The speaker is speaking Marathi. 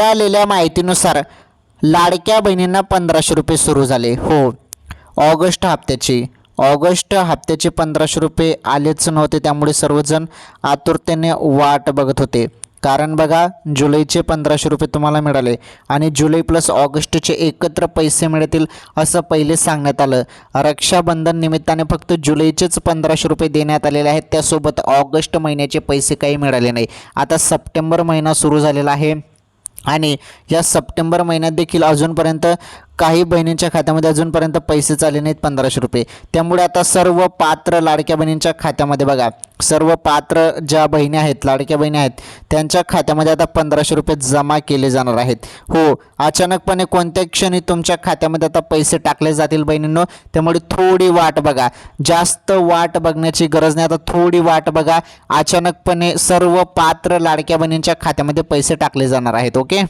मिळालेल्या माहितीनुसार लाडक्या बहिणींना पंधराशे रुपये सुरू झाले. हो ऑगस्ट हप्त्याची ऑगस्ट हप्त्याचे पंधराशे रुपये आलेच नव्हते त्यामुळे सर्वजण आतुरतेने वाट बघत होते. कारण बघा जुलैचे पंधराशे रुपये तुम्हाला मिळाले आणि जुलै प्लस ऑगस्टचे एकत्र पैसे मिळतील असं पहिले सांगण्यात आलं. रक्षाबंधन निमित्ताने फक्त जुलैचेच पंधराशे रुपये देण्यात आलेले आहेत. त्यासोबत ऑगस्ट महिन्याचे पैसे काही मिळाले नाही. आता सप्टेंबर महिना सुरू झालेला आहे. आणि या सप्टेंबर महिन्यात देखील अजूनपर्यंत काही बहिणींच्या खात्यामध्ये अजूनपर्यंत पैसे आले नाहीत पंधराशे रुपये. त्यामुळे आता सर्व पात्र लाडक्या बहिणींच्या खात्यामध्ये बघा. सर्व पात्र ज्या बहिणी आहेत लाडक्या बहिणी आहेत त्यांच्या खात्यामध्ये आता पंधराशे रुपये जमा केले जाणार आहेत. हो अचानकपणे कोणत्या क्षणी तुमच्या खात्यामध्ये आता पैसे टाकले जातील बहिणींनो. त्यामुळे थोडी वाट बघा. जास्त वाट बघण्याची गरज नाही. आता थोडी वाट बघा. अचानकपणे सर्व पात्र लाडक्या बहिणींच्या खात्यामध्ये पैसे टाकले जाणार आहेत ओके?